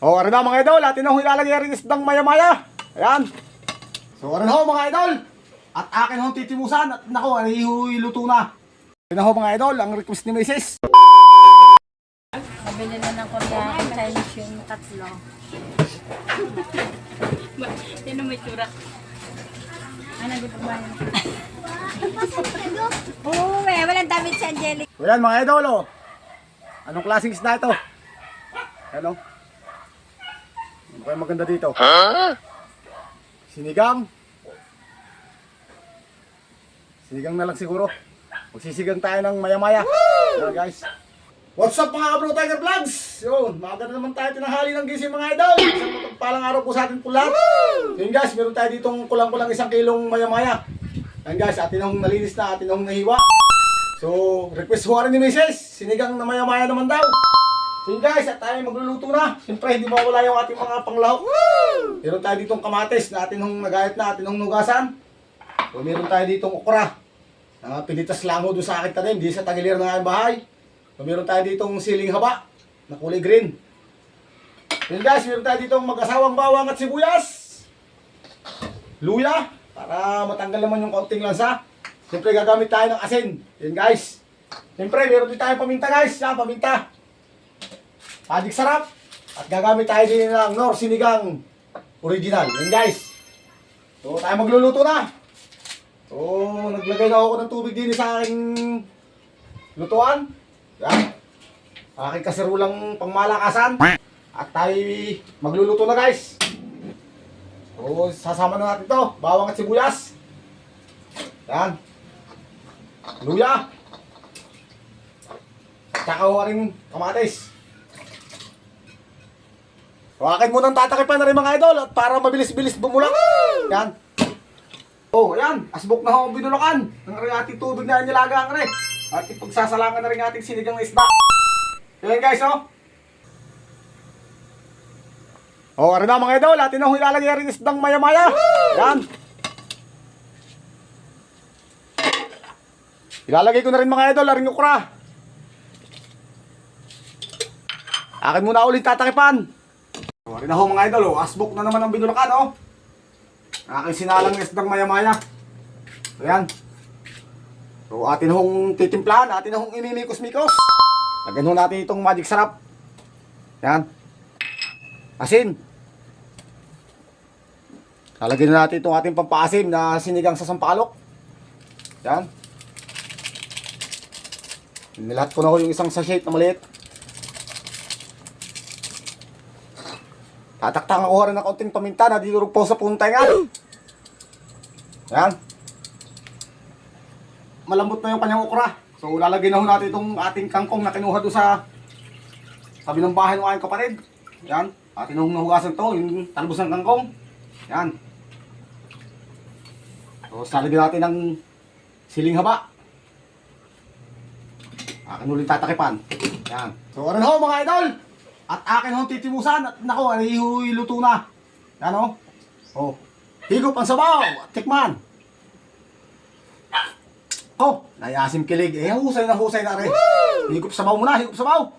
O, ano na mga idol, atin na ho ilalagay rin isdang maya-maya. Ayan. So, ano na ho mga idol. At akin ho titimusan. At nako, ano iluto na. Ano na ho mga idol, ang request ni Mrs. Nabili na ng kuryente, Chinese yung tatlo. Sino may tsura? Ano gusto ba yun? Oo, eh, walang damit si Angelic. So, yan mga idol, oh. Anong klaseng isda ito? Ano? Ano kaya maganda dito? Sinigang? Sinigang na lang siguro. Magsisigang tayo ng maya-maya. Yan guys. What's up mga bro Tiger Vlogs? Yun, maaga na naman tayo tinahali ng gising mga idol. Isang mapagpalang araw po sa atin po lahat. Yun guys, meron tayo ditong kulang-kulang isang kilong maya-maya. Yan guys, atin hong nalinis na, atin hong nahiwa. So, request ko rin ni Mrs. Sinigang na maya-maya naman daw. So yun guys, at tayo magluluto na. Siyempre, hindi mawala yung ating mga panglahok. Meron tayo ditong kamatis na atin hong nagayat na, atin hong nugasan. So meron tayo ditong okra. Na pinitas lang doon sa akin tanim, di sa tagilir ng aking bahay. So meron tayo ditong siling haba na kulay green. Yun guys, meron tayo ditong mag-asawang bawang at sibuyas. Luya, para matanggal naman yung kaunting lansa. Siyempre gagamit tayo ng asin. Yun guys. Siyempre, meron din tayong paminta guys. Yan, paminta. Padik sarap. At gagamit tayo din ng Nor Sinigang Original. Yun guys. So tayo magluluto na. So naglagay na ako ng tubig din sa aking lutuan. Yan. Aking kasirulang pangmalakasan. At tayo magluluto na guys. So sasama na natin to. Bawang at sibuyas. Yan. Luya. Tsaka ho rin kamatis. So, akin munang tatakipan na rin mga idol at para mabilis-bilis bumulak. Yan. Oh, ayan. Asbok na ako binulakan. Ang rin ating tubig na nilaga ang rin. At ipagsasalangan na rin ating sinigang na isda. Yan guys, oh. Oh, ano na mga idol, atin na ilalagay rin isdang maya-maya. Yan. Ilalagay ko na rin mga idol, aring ukra. Akin muna ulit tatakipan. So, rin na ho mga idol, oh. asbok na naman ang binulakan, oh. Aking sinalang isdang maya-maya. So, yan. So, atin hong titimplahan, atin hong inimikos-mikos. Lagyan ho natin itong magic sarap. Yan. Asin. Lalagyan na natin itong ating pampaasim na sinigang sa sampalok. Yan. Nilahat ko na ho yung isang sachet na maliit. Tataktangan ko rin ng konting paminta na dito po sa puntay nga. Yan. Malambot na yung kanyang okra. So lalagyan na ho natin itong ating kangkong na kinuha doon sa sabi ng bahay ng aking kapatid. Yan. Atin hong nahugasan to, yung talbos ng kangkong. Yan. So lalagyan natin ng siling haba. Akin ulit tatakipan. Yan. So ano ho mga idol? At akin hong titimusan at nako, ano iluto na. Yan o. Oh. Higop ang sabaw at tikman. Oh, nayasim kilig. Eh, husay na husay na rin. Higop sabaw muna, higop sabaw.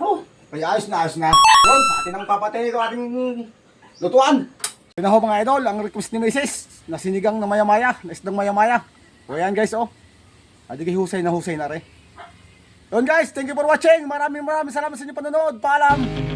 Oh, kaya ayos na, ayos na. Yun, atin ang papatay ko ating lutuan. Yun ho mga idol, ang request ni Mrs. na sinigang na maya-maya, na isdang maya-maya. So yan guys, oh. Adi husay na husay na rin. Yun guys, thank you for watching. Maraming maraming salamat sa inyong panonood. Paalam!